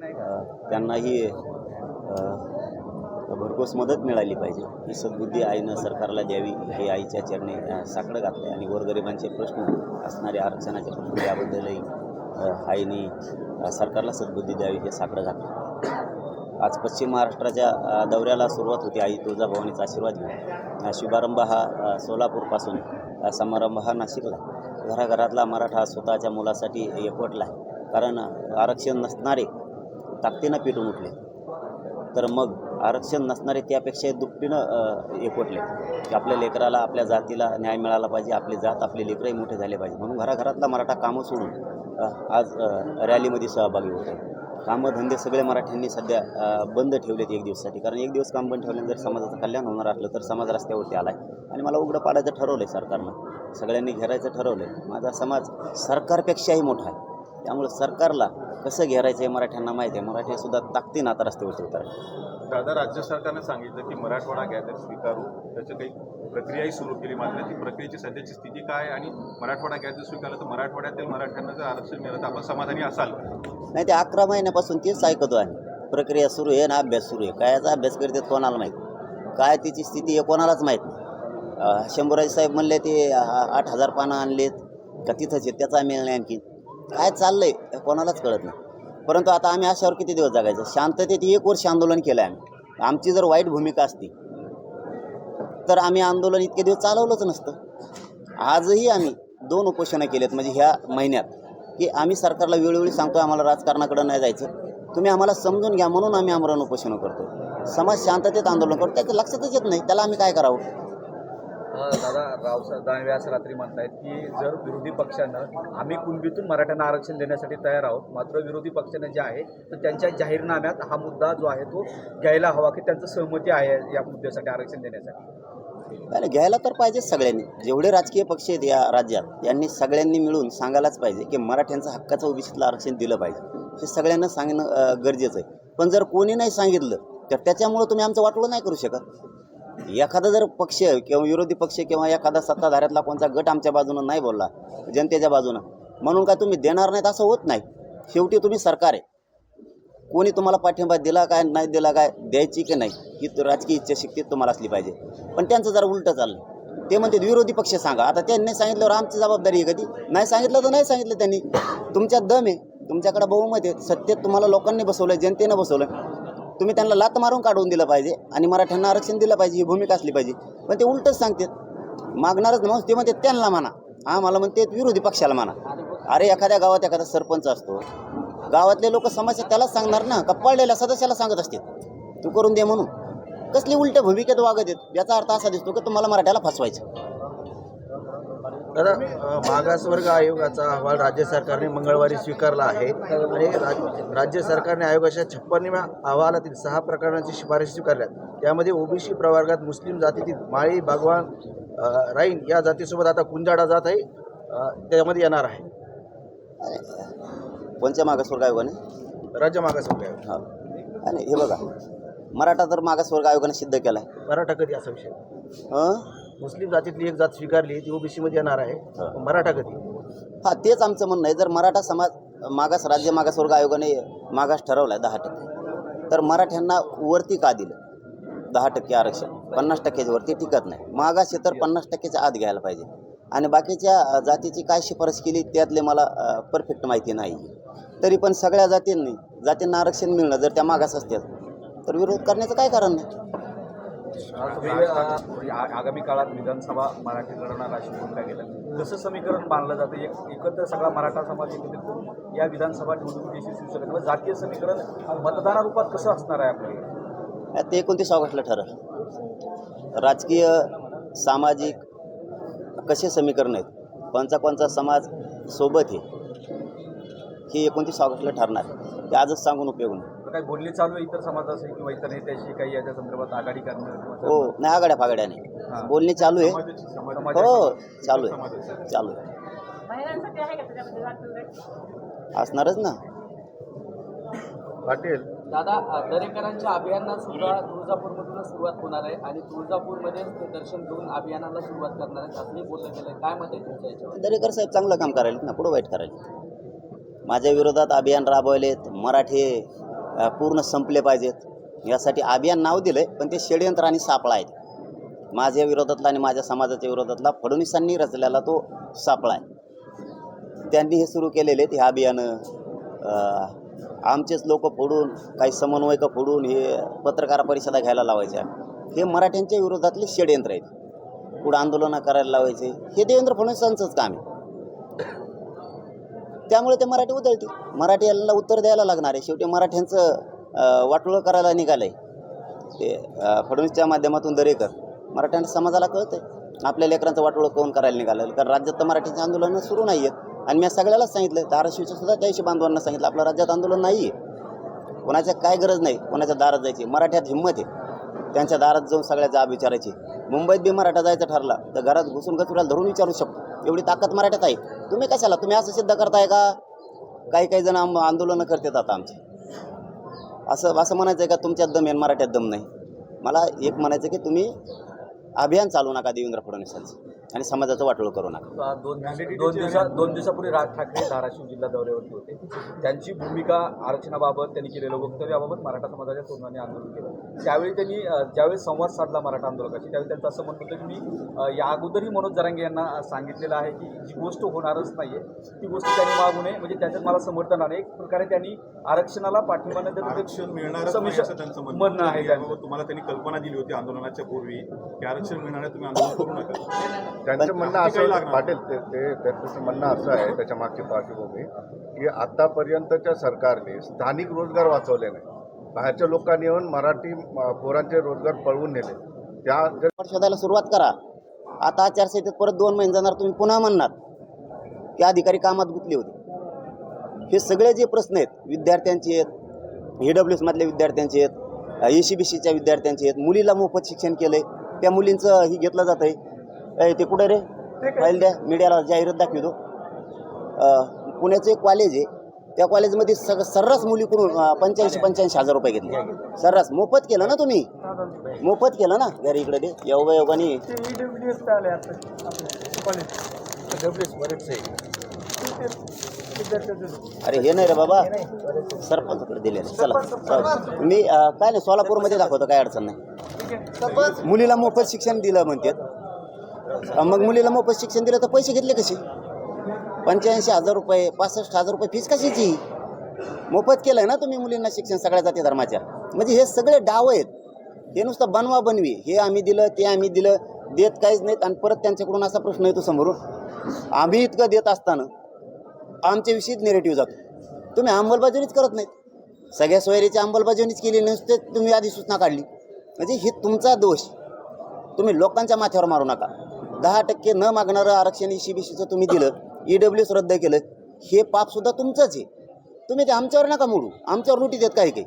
त्यांनाही भरघोस मदत मिळाली पाहिजे. ही सद्बुद्धी आईनं सरकारला द्यावी हे आईच्या चरणी साकडं घातलं आणि गोरगरिबांचे प्रश्न असणारे आरक्षणाचे प्रश्न याबद्दलही आईने सरकारला सद्बुद्धी द्यावी हे साकडं घातलं आज पश्चिम महाराष्ट्राच्या दौऱ्याला सुरुवात होती. आई तुळजाभवानीचा आशीर्वाद घेऊन शुभारंभ हा सोलापूरपासून समारंभ हा नाशिकला. घराघरातला मराठा स्वतःच्या मुलासाठी एकवटला आहे. कारण आरक्षण नसणारे ताकदीनं पेटून उठले. तर मग आरक्षण नसणारे त्यापेक्षा दुपटीनं एकवटले. की आपल्या लेकराला आपल्या जातीला न्याय मिळाला पाहिजे आपली जात आपले लेकरही मोठे झाले पाहिजे. म्हणून घराघरातला मराठा कामं सोडून आज रॅलीमध्ये सहभागी होत आहे. कामं धंदे सगळे मराठ्यांनी सध्या बंद ठेवलेत एक दिवसासाठी. कारण एक दिवस काम बंद ठेवल्यानं जर समाजाचं कल्याण होणार असलं तर समाज रस्त्यावरती आला आहे आणि मला उघडं पाडायचं ठरवलं आहे सरकारनं. सगळ्यांनी घेरायचं ठरवलं आहे माझा समाज सरकारपेक्षाही मोठा आहे. त्यामुळे सरकारला कसं घेरायचं आहे मराठ्यांना माहिती आहे. मराठीसुद्धा ताकदीनं आता रस्त्यावरती उतरले. दादा राज्य सरकारनं सांगितलं की मराठवाडा गॅदर स्वीकारू. त्याची काही प्रक्रियाही सुरू केली मात्र ती प्रक्रियेची सध्याची स्थिती काय आणि मराठवाडा गॅदर स्वीकारलं तर मराठवाड्यातील मराठ्यांना जर आरक्षण मिळालं तर आपण समाधानी असाल नाही ते अकरा महिन्यापासून तेच ऐकतो आहे प्रक्रिया सुरू आहे ना अभ्यास सुरू आहे. कायचा अभ्यास करतात कोणाला माहीत? काय तिची स्थिती आहे कोणालाच माहीत नाही. शंभूराज साहेब म्हणले ते आठ हजार पानं आणलेत का तिथंच आहेत त्याचा मिळ नाही आणखी काय चाललंय कोणालाच कळत नाही. परंतु आता आम्ही अशावर किती दिवस जगायचं? शांततेत एक वर्ष आंदोलन केलं आहे आम्ही. आमची जर वाईट भूमिका असती तर आम्ही आंदोलन इतके दिवस चालवलंच नसतं. आजही आम्ही दोन उपोषणं केलेत म्हणजे ह्या महिन्यात की आम्ही सरकारला वेळोवेळी सांगतो आम्हाला राजकारणाकडं नाही जायचं. तुम्ही आम्हाला समजून घ्या म्हणून आम्ही आमरण उपोषणं करतो समाज शांततेत आंदोलन करतो त्याचं लक्षातच येत नाही. त्याला आम्ही काय करावं? दादा रावसाहेब दानवे असं रात्री म्हणतायत की जर विरोधी पक्षानं आम्ही कुणबीतून मराठ्यांना आरक्षण देण्यासाठी तयार आहोत मात्र विरोधी पक्षानं जे आहे तर त्यांच्या जाहीरनाम्यात हा मुद्दा जो आहे तो घ्यायला हवा की त्यांचं सहमती आहे या मुद्द्यासाठी आरक्षण देण्यासाठी. नाही घ्यायला तर पाहिजेच सगळ्यांनी. जेवढे राजकीय पक्ष आहेत या राज्यात यांनी सगळ्यांनी मिळून सांगायलाच पाहिजे की मराठ्यांचं हक्काचं ओबीसीतलं आरक्षण दिलं पाहिजे. हे सगळ्यांना सांगणं गरजेचं आहे. पण जर कोणी नाही सांगितलं तर त्याच्यामुळं तुम्ही आमचं वाटलं नाही करू शकत. एखादा जर पक्ष किंवा विरोधी पक्ष किंवा एखादा सत्ताधाऱ्यातला कोणता गट आमच्या बाजूनं नाही बोलला जनतेच्या बाजूनं म्हणून काय तुम्ही देणार नाहीत असं होत नाही. शेवटी तुम्ही सरकार आहे. कोणी तुम्हाला पाठिंबा दिला काय नाही दिला काय द्यायची की नाही ही राजकीय इच्छाशक्ती तुम्हाला असली पाहिजे. पण त्यांचं जरा उलटं चाललं ते म्हणते विरोधी पक्ष सांगा. आता त्यांनी सांगितल्यावर आमची जबाबदारी आहे कधी नाही सांगितलं तर नाही सांगितलं त्यांनी. तुमच्यात दम आहे. तुमच्याकडे बहुमत आहे. सत्तेत तुम्हाला लोकांनी बसवलं जनतेनं बसवलं तुम्ही त्यांना लात मारून काढून दिलं पाहिजे आणि मराठ्यांना आरक्षण दिलं पाहिजे ही भूमिका असली पाहिजे. पण ते उलटच सांगतात. मागणारच म्हणून ते म्हणते त्यांना म्हणा हा मला म्हणते विरोधी पक्षाला म्हणा अरे एखाद्या गावात एखादा सरपंच असतो. गावातले लोक समस्या त्यालाच सांगणार ना. का पडलेल्या सदस्याला सांगत असतील? तू करून दे म्हणून. कसली उलट्या भूमिकेत वागत आहेत? याचा अर्थ असा दिसतो की तुम्हाला मराठ्याला फसवायचं. दादा मागासवर्ग आयोगाचा अहवाल राज्य सरकारने मंगळवारी स्वीकारला आहे. आणि राज- राज्य सरकारने आयोगाच्या छप्पन्नव्या अहवालातील सहा प्रकरणांची शिफारशी स्वीकारल्या त्यामध्ये ओबीसी प्रवर्गात मुस्लिम जातीतील माळी बागवान अ, राईन या जातीसोबत आता कुंजाडा जात आहे. त्यामध्ये येणार आहे. कोणत्या मागासवर्ग आयोगाने? राज्य मागासवर्ग आयोग. हा. आणि हे बघा मराठा तर मागासवर्ग आयोगाने सिद्ध केला आहे मराठा कधी असा विषय? मुस्लिम जातीतली एक जात स्वीकारली ती ओबीसीमध्ये येणार आहे. मराठा कधी हा तेच आमचं म्हणणं आहे. जर मराठा समाज मागास राज्य मागासवर्ग आयोगाने मागास ठरवला आहे दहा टक्के तर मराठ्यांना वरती का दिलं? दहा टक्के आरक्षण पन्नास टक्क्याच्या वरती टिकत नाही. मागास हे तर पन्नास टक्क्याच्या आत घ्यायला पाहिजे. आणि बाकीच्या जातीची काय शिफारस केली त्यातले मला परफेक्ट माहिती नाही तरी पण सगळ्या जातींनी जातींना आरक्षण मिळणं जर त्या मागास असतात तर विरोध करण्याचं काय कारण नाही? तुम्ही, आगामी काळात विधानसभा मराठी लढवणार अशी भूमिका केलं कसं समीकरण मानलं जातं? एक एकत्र सगळा मराठा समाज एकत्रित करून या विधानसभा निवडणुकीत यशस्वी शकत मग म्हणजे जातीय समीकरण मतदानारूपात कसं असणार आहे आपलं ते एकोणतीस ऑगस्टला ठरल. राजकीय सामाजिक कसे समीकरण आहेत? कोणचा कोणचा समाज सोबत आहे? हे एकोणतीस ऑगस्टला ठरणार आहे. ते आजच सांगून उपयोग नाही. काही बोलणी चालू आहे इतर समाजाशी किंवा इतर नेत्याशी काही याच्या संदर्भात आघाडी करणं हो नाही आगाड्या फागड्याने. बोलणी चालू आहे. हो चालू आहे. चालू आहे. आहे असणारच ना. पाटील. दादा दरेकरांच्या अभियानाला सुद्धा तुळजापूरमधूनच सुरुवात होणार आहे आणि तुळजापूरमध्ये ते दर्शन घेऊन अभियानाला सुरुवात करणार आहेत. असंही बोललं गेलं काय मत आहे तुमच्या याच्यावर? दरेकर साहेब चांगलं काम करायला ना पुढं वाईट करायला माझ्या विरोधात अभियान राबवलेत मराठी पूर्ण संपले पाहिजेत. यासाठी अभियान नाव दिलं आहे पण ते षडयंत्र आणि सापळा आहेत. माझ्या विरोधातला आणि माझ्या समाजाच्या विरोधातला फडणवीसांनी रचलेला तो सापळा आहे. त्यांनी हे सुरू केलेले आहेत हे अभियानं आमचेच लोक फोडून काही समन्वयक फोडून हे पत्रकार परिषदा घ्यायला लावायच्या. हे मराठ्यांच्या विरोधातले षडयंत्र आहेत. पुढं आंदोलनं करायला लावायचे. हे देवेंद्र फडणवीसांचंच काम आहे. त्यामुळे ते मराठी उधळतील मराठी यांना उत्तर द्यायला लागणार आहे. शेवटी मराठ्यांचं वाटोळं करायला निघालं आहे ते फडणवीसच्या माध्यमातून दरेकर मराठ्यांना समाजाला कळतंय. आपल्या लेकरांचं वाटोळं कोण करायला निघालं? कारण राज्यात तर मराठीचे आंदोलनं सुरू नाही आहेत आणि मी सगळ्यालाच सांगितलं धाराशिवच्या सुद्धा त्याशी बांधवांना सांगितलं. आपल्या राज्यात आंदोलन नाही आहे कोणाच्या काय गरज नाही कोणाच्या दारात जायची. मराठ्यात हिंमत आहे. त्यांच्या दारात जाऊन सगळ्या जाब विचारायची. मुंबईत बी मराठा जायचं ठरला तर घरात घुसून गचुऱ्याला धरून विचारू शकतो. एवढी ताकद मराठ्यात आहे. तुम्ही कशाला? तुम्ही असं सिद्ध करताय का? काही काही जण आंदोलनं करतात आता आमचे. असं असं म्हणायचं आहे का तुमच्यात दम आहे मराठ्यात दम नाही. मला एक म्हणायचं की तुम्ही अभियान चालू नका देवेंद्र फडणवीसांचं. आणि समाजाचं वाटोळं करू नका. दोन दोन दिवसा दोन दिवसापूर्वी राज ठाकरे धाराशिव जिल्हा दौऱ्यावरती होते. त्यांची भूमिका आरक्षणाबाबत त्यांनी केलेलं वक्तव्याबाबत मराठा समाजाच्या तरुणांनी आंदोलन केलं. त्यावेळी त्यांनी ज्यावेळी संवाद साधला मराठा आंदोलकाशी त्यावेळी त्यांचं असं म्हणत होतं की मी या अगोदरही मनोज जरांगे यांना सांगितलेलं आहे की जी गोष्ट होणारच नाहीये ती गोष्ट त्यांनी मागू नये. म्हणजे त्याच्यात मला समर्थन आहे एक प्रकारे त्यांनी आरक्षणाला पाठिंबा न देता आरक्षण नाही त्यांचं म्हणणं आहे तुम्हाला त्यांनी कल्पना दिली होती आंदोलनाच्या पूर्वी की आरक्षण मिळणार आहे तुम्ही आंदोलन करू नका. त्यांचं म्हणणं असं. पाटील ते ते त्यांचं म्हणणं असं आहे त्याच्या मागची पार्श्वभूमी की आतापर्यंतच्या सरकारने स्थानिक रोजगार वाचवले नाही. बाहेरच्या लोकांनी येऊन मराठी पोरांचे रोजगार पळवून नेले. त्या शोधायला सुरुवात करा. आता आचारसंहितेत परत दोन महिने जाणार तुम्ही पुन्हा म्हणणार. की अधिकारी कामात गुंतले होते. हे सगळे जे प्रश्न आहेत विद्यार्थ्यांचे आहेत ए डब्ल्यू एसमधल्या विद्यार्थ्यांचे आहेत ए सी बी सीच्या विद्यार्थ्यांचे आहेत मुलीला मोफत शिक्षण केलं आहे त्या मुलींचं ही घेतलं जातं आहे ते कुठे रे? फाईल द्या. मीडियाला जाहिरात दाखवतो. अं, पुण्याचं एक कॉलेज आहे. त्या कॉलेजमध्ये सग सर्रास मुलीकडून पंच्याऐंशी पंच्याऐंशी हजार रुपये घेतले. सर्रास. मोफत केलं ना तुम्ही? मोफत केलं ना? घरी इकडे ते योगा योगाने. अरे हे नाही रे बाबा. सरपंचकडे दिले चला चला. मी काय नाही सोलापूरमध्ये दाखवतो काय अडचण नाही. मुलीला मोफत शिक्षण दिलं म्हणतात. मग मुलीला मोफत शिक्षण दिलं तर पैसे घेतले कसे? पंच्याऐंशी हजार रुपये पासष्ट हजार रुपये फीस कशाची? मोफत केलं ना तुम्ही मुलींना शिक्षण सगळ्या जाती धर्माच्या. म्हणजे हे सगळे डाव आहेत. हे नुसतं बनवा बनवी. हे आम्ही दिलं ते आम्ही दिलं. देत काहीच नाहीत आणि परत त्यांच्याकडून असा प्रश्न येतो समोरून. आम्ही इतकं देत असताना आमच्याविषयीच निरेटिव्ह जातो. तुम्ही अंमलबजावणीच करत नाहीत. सगळ्या सोयरीची अंमलबजावणीच केली नुसते तुम्ही अधिसूचना काढली. म्हणजे हे तुमचा दोष. तुम्ही लोकांच्या माथ्यावर मारू नका. दहा टक्के न मागणारं आरक्षण ई सी बी सीचं तुम्ही दिलं ई डब्ल्यू रद्द केलं हे पापसुद्धा तुमचंच आहे. तुम्ही ते आमच्यावर नका मोडू. आमच्यावर लुटी देत काही काही.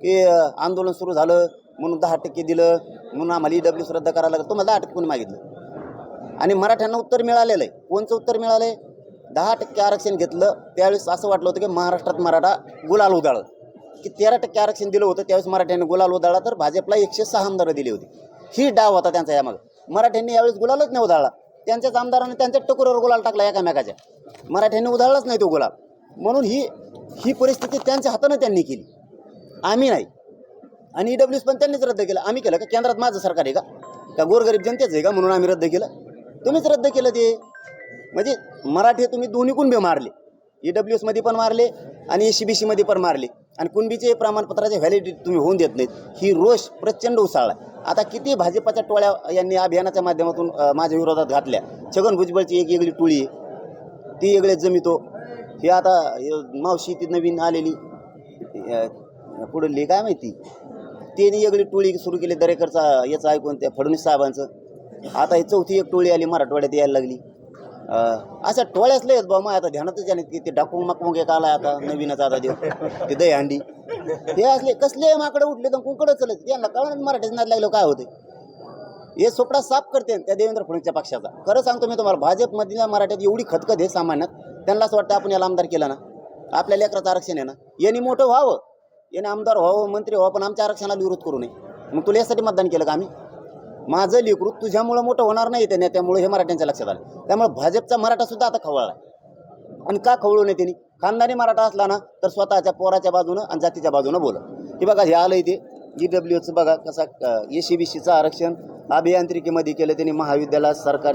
की आंदोलन सुरू झालं म्हणून दहा टक्के दिलं म्हणून आम्हाला ई डब्ल्यू रद्द करायला लागलं. तुम्हाला दहा टक्के कोणी मागितलं? आणि मराठ्यांना उत्तर मिळालेलं आहे. कोणचं उत्तर मिळालं आहे दहा टक्के आरक्षण घेतलं. त्यावेळेस असं वाटलं होतं की महाराष्ट्रात मराठा गुलाल उदाळलं की तेरा टक्के आरक्षण दिलं होतं त्यावेळेस मराठ्यांनी गुलाल उधाळला तर भाजपला एकशे सहा आमदारं दिली होती. ही डाव होता त्यांचा यामागं. मराठ्यांनी यावेळेस गुलालच नाही उधाळला. त्यांच्याच आमदारांनी त्यांच्या टकोरावर गुलाल टाकला एकामेकाच्या. मराठ्यांनी उधळलाच नाही तो गुलाल. म्हणून ही ही परिस्थिती त्यांच्या हातानं त्यांनी केली. आम्ही नाही. आणि ई डब्ल्यू पण त्यांनीच रद्द केलं. आम्ही केलं का? केंद्रात माझं सरकार आहे का? का गोरगरीब जनतेच आहे का? म्हणून आम्ही रद्द केलं. तुम्हीच रद्द केलं ते. म्हणजे मराठी तुम्ही दोन्हीकून बी मारले. ई डब्ल्यू एसमध्ये पण मारले आणि ए सी बी सीमध्ये पण मारले. आणि कुणबीचे प्रमाणपत्राचे व्हॅलिडिटी तुम्ही होऊन देत नाहीत. ही रोष प्रचंड उसळला. आता किती भाजपाच्या टोळ्या यांनी अभियानाच्या माध्यमातून माझ्या विरोधात घातल्या? छगन भुजबळची एक वेगळी टोळी ती वेगळे जमितो. हे आता मावशी ती नवीन आलेली. पुढली काय माहिती? त्यांनी वेगळी टोळी सुरू केली दरेकरचा याचं ऐकून त्या फडणवीस साहेबांचं. आता ही चौथी एक टोळी आली मराठवाड्यात यायला लागली. अशा टोळ्याच लय बा मग आता ध्यानातच आणि ते डाकूंग माकून एक आलाय आता नवीनच आता देव ते दहीहंडी हे असले कसले माकडे उठले तर कुंकडं चलत. यांना कळणार मराठीच नाद लागलं काय होते हे सोपडा साफ करते त्या देवेंद्र फडणवीसच्या पक्षाचा. खरं सांगतो मी तुम्हाला भाजपमधल्या मराठ्यात एवढी खतखत आहे सामान्यात. त्यांना असं वाटतं आपण याला आमदार केला ना. आपल्या लेकराचं आरक्षण आहे ना. यांनी मोठं व्हावं. याने आमदार व्हावं मंत्री व्हावं पण आमच्या आरक्षणाला विरोध करू नये. मग तुला यासाठी मतदान केलं का आम्ही? माझं लेकरू तुझ्यामुळं मोठं होणार नाही त्या त्यामुळे हे मराठ्यांच्या लक्षात आलं. त्यामुळे भाजपचा मराठा सुद्धा आता खवळला आणि का खवळू नये त्यांनी खानदानी मराठा असला ना तर स्वतःच्या पोराच्या बाजूनं आणि जातीच्या बाजूनं बोला की बघा हे आलं इथे जी डब्ल्यूचं बघा कसा ए सी बी सीचं आरक्षण अभियांत्रिकीमध्ये केलं त्यांनी महाविद्यालयात सरकार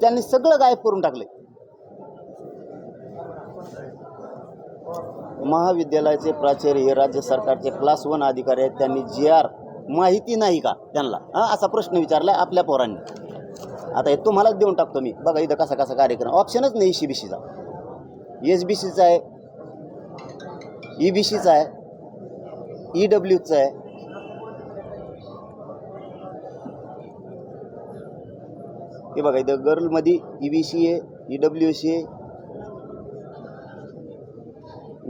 त्यांनी सगळं गायब करून टाकलं महाविद्यालयाचे प्राचार्य हे राज्य सरकारचे क्लास वन अधिकारी आहेत. त्यांनी जी आर माहिती नाही का त्यांना? हां असा प्रश्न विचारला आपल्या पोरांनी. आता हे तुम्हालाच देऊन टाकतो मी. बघा इथं कसा कसा कार्यक्रम. ऑप्शनच नाही सी बी सीचा एस बी सीचा आहे. ई बी सीचा आहे. ई डब्ल्यूचा आहे. हे बघा इथं गर्लमध्ये ई बी सी आहे ई डब्ल्यू सी आहे.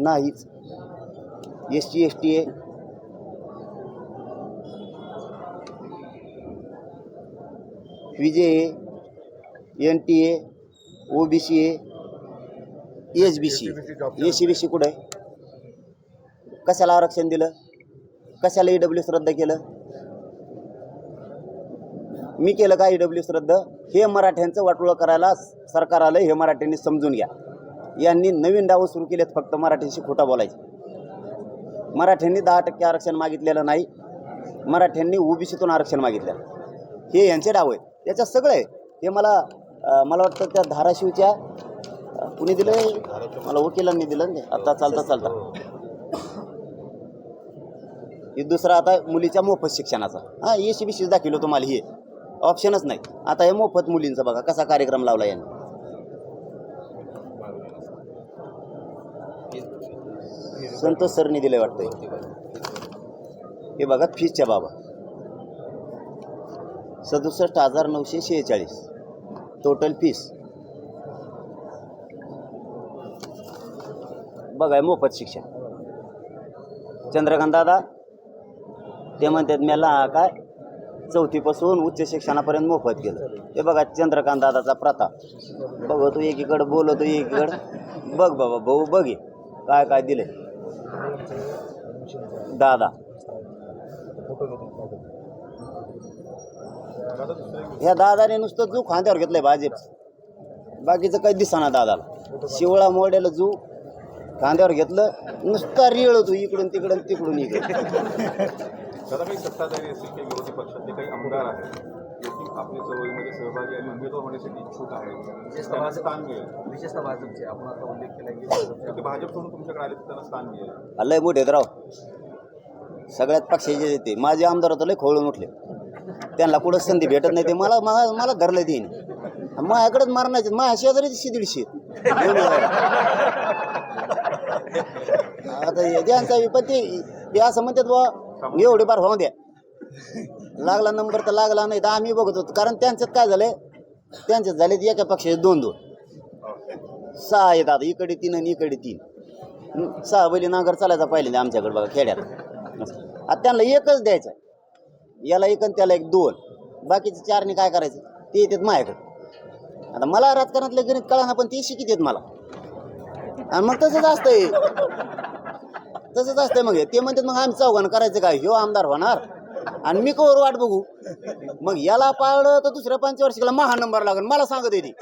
नाहीच. एस टी एस टी आहे. विजय आहे एन टी आहे ओ बी सी आहे H B C. A C B C कुठं आहे? कशाला आरक्षण दिलं? कशाला ई डब्ल्यू रद्द केलं? मी केलं का ई डब्ल्यू रद्द? हे मराठ्यांचं वाटोळं करायला सरकार आलं हे मराठ्यांनी समजून घ्या. यांनी नवीन डाव सुरू केलेत फक्त मराठ्यांशी खोटा बोलायचे. मराठ्यांनी दहा टक्के आरक्षण मागितलेलं नाही. मराठ्यांनी ओबीसीतून आरक्षण मागितलेलं हे यांचे डाव आहे याच्या सगळं आहे. हे मला मला वाटतं त्या धाराशिवच्या कुणी दिलं मला वकिलांनी दिलं ते आता चालता चालता. हे दुसरा आता मुलीच्या मोफत शिक्षणाचा. हां ए सी बी सी मला तुम्हाला हे. ऑप्शनच नाही. आता हे मोफत मुलींचा बघा कसा कार्यक्रम लावला यांनी. संतोष सरनी दिले वाटतंय. हे बघा फीजच्या बाबा. सदुसष्ट हजार नऊशे शेहेचाळीस. टोटल फीस बघा मोफत शिक्षण. चंद्रकांत दादा ते म्हणतात मला काय चौथीपासून उच्च शिक्षणापर्यंत मोफत गेलं ते बघा चंद्रकांत दादाचा प्रताप. तू एकीकडं बोलतो एकीकडं. बघ बाबा भाऊ बघ काय काय दिले दादा. ह्या दादाने नुसतं जू खांद्यावर घेतलंय भाजप बाकीचं काही दिसाना दादाला. शिवळा मोड्याला जू खांद्यावर घेतलं नुसता रिळ होतो इकडून तिकडून तिकडून इकडे दादा काही सत्ताधारी असतील काही विरोधी पक्षातले काही आमदार आहेत. जे की आपल्या चळवळीमध्ये सहभागी आणि उमेदवार होण्यासाठी इच्छुक आहेत. त्यांना स्थान मिळेल. विशेषतः भाजपचे. आपण आता उल्लेख केला की तर ते भाजप सोडून तुमच्याकडे आले तर त्यांना स्थान मिळेल. लय मोठे राव. सगळ्यात पक्षाचे येते माझे आमदार होतं लय खोळून उठले. त्यांना कुठं संधी भेटत नाही ते मला मला मला धरलं देईन माझ्याकडेच मारण्याचे माझ्या शेजारी दिशे दीडशे आता हे त्यांचा पण ते असं म्हणतात बा एवढे बार होऊन द्या. लागला नंबर तर लागला नाही तर आम्ही बघत होतो. कारण त्यांच्यात काय झालंय? त्यांच्यात झाले एका पक्षाचे दोन दोन. सहा आहेत आता इकडे तीन आणि इकडे तीन. सहा बैली नांगर चालायचा पाहिले आमच्याकडे बघा खेड्यात. आता त्यांना एकच द्यायचा याला एक आणि त्याला एक दोन. बाकीचे चारने काय करायचं? ते येतात माझ्याकडे. आता मला राजकारणातलं गणित कळा ना पण ते शिकित येत मला. आणि मग तसंच असतंय. तसंच असतंय मग हे. ते म्हणतात मग आम्ही चौघानं करायचं काय? ह्यो आमदार होणार. आणि मी कवर वाट बघू. मग याला पाळलं तर दुसऱ्या पंचवार्षिकला महा नंबर लागेल. मला सांगत येते